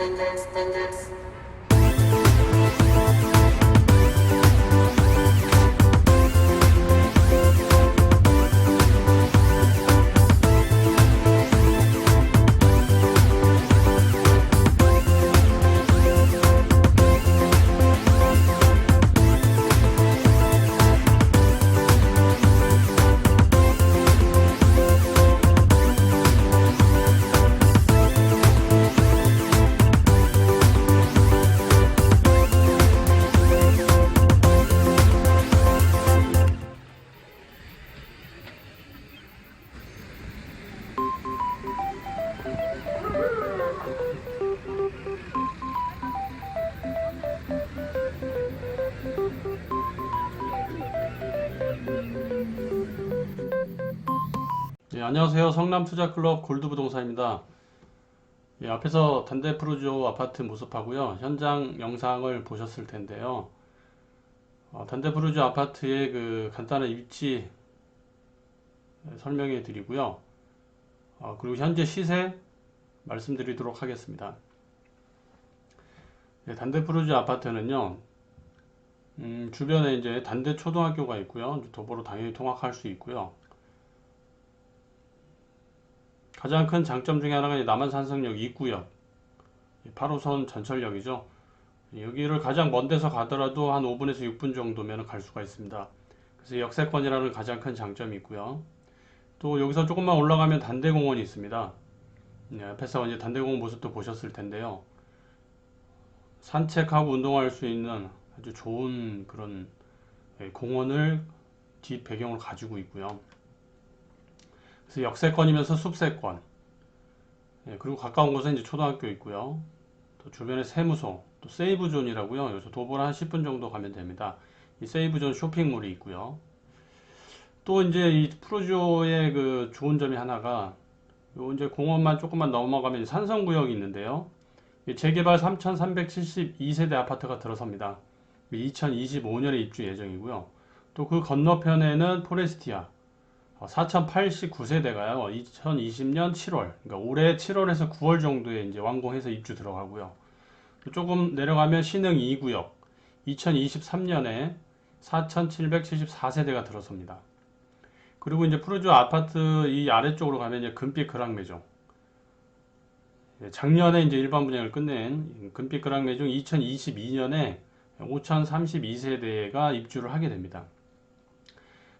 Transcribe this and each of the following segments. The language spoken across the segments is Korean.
standards, standards. 예, 안녕하세요. 성남투자클럽 골드부동산입니다. 예, 앞에서 단대프루지오 아파트 모습하고요. 현장 영상을 보셨을 텐데요. 어, 단대프루지오 아파트의 그 간단한 입지 설명해 드리고요. 어, 그리고 현재 시세 말씀드리도록 하겠습니다. 예, 단대프루지오 아파트는요. 음, 주변에 이제 단대 초등학교가 있고요. 도보로 당연히 통학할 수 있고요. 가장 큰 장점 중에 하나가 이 남한산성역 입구역 8호선 전철역이죠. 여기를 가장 먼 데서 가더라도 한 5분에서 6분 정도면 갈 수가 있습니다. 그래서 역세권이라는 가장 큰 장점이 있고요. 또 여기서 조금만 올라가면 단대공원이 있습니다. 네, 앞에서 이제 단대공원 모습도 보셨을 텐데요. 산책하고 운동할 수 있는 아주 좋은 그런 예, 공원을 뒷 배경으로 가지고 있고요. 그래서 역세권이면서 숲세권. 예, 그리고 가까운 곳에 이제 초등학교 있고요. 또 주변에 세무소, 또 세이브존이라고요. 여기서 도보로 한 10분 정도 가면 됩니다. 이 세이브존 쇼핑몰이 있고요. 또 이제 이 프로지오의 그 좋은 점이 하나가 요 이제 공원만 조금만 넘어가면 산성구역이 있는데요. 이 재개발 3,372세대 아파트가 들어섭니다. 2025년에 입주 예정이고요. 또 그 건너편에는 포레스티아 4089세대가요. 2020년 7월, 그러니까 올해 7월에서 9월 정도에 이제 완공해서 입주 들어가고요. 조금 내려가면 신흥 2구역 2023년에 4774세대가 들어섭니다. 그리고 이제 프로주 아파트 이 아래쪽으로 가면 이제 금빛 그랑매종 예, 작년에 이제 일반 분양을 끝낸 금빛 그랑매종 2022년에 5032세대가 입주를 하게 됩니다.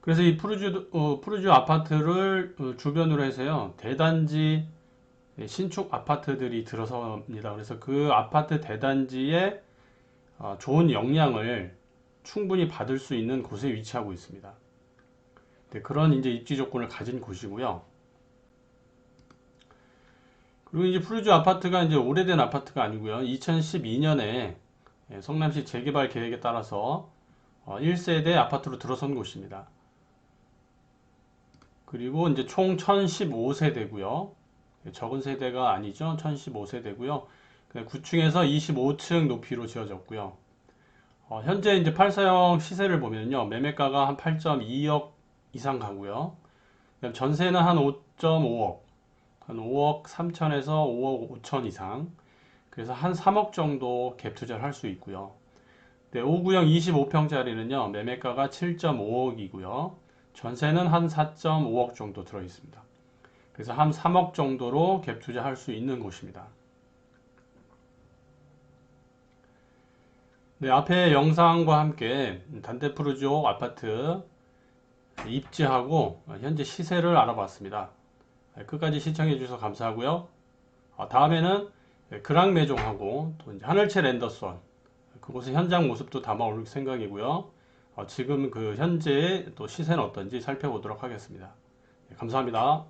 그래서 이 푸르주, 어, 푸르주 아파트를 어, 주변으로 해서요, 대단지 예, 신축 아파트들이 들어섭니다. 그래서 그 아파트 대단지에 어, 좋은 영향을 충분히 받을 수 있는 곳에 위치하고 있습니다. 네, 그런 이제 입지 조건을 가진 곳이고요. 그리고 이제 푸르주 아파트가 이제 오래된 아파트가 아니고요. 2012년에 예, 성남시 재개발 계획에 따라서 1세대 아파트로 들어선 곳입니다. 그리고 이제 총 1015세대고요. 적은 세대가 아니죠. 1015세대고요. 9층에서 25층 높이로 지어졌고요. 어, 현재 이제 8사형 시세를 보면요. 매매가가 한 8.2억 이상 가고요. 전세는 한 5.5억, 한 5억 3천에서 5억 5천 이상. 그래서 한 3억 정도 갭 투자를 할 수 있고요. 네, 5구형 25평짜리는요. 매매가가 7.5억이고요. 전세는 한 4.5억 정도 들어 있습니다. 그래서 한 3억 정도로 갭 투자할 수 있는 곳입니다. 네, 앞에 영상과 함께 단테프루지오 아파트 입지하고 현재 시세를 알아봤습니다. 끝까지 시청해 주셔서 감사하고요. 어, 다음에는 그랑 매종하고 또 하늘채 랜더선 그곳의 현장 모습도 담아 올 생각이고요. 어, 지금 그 현재 또 시세는 어떤지 살펴보도록 하겠습니다. 네, 감사합니다.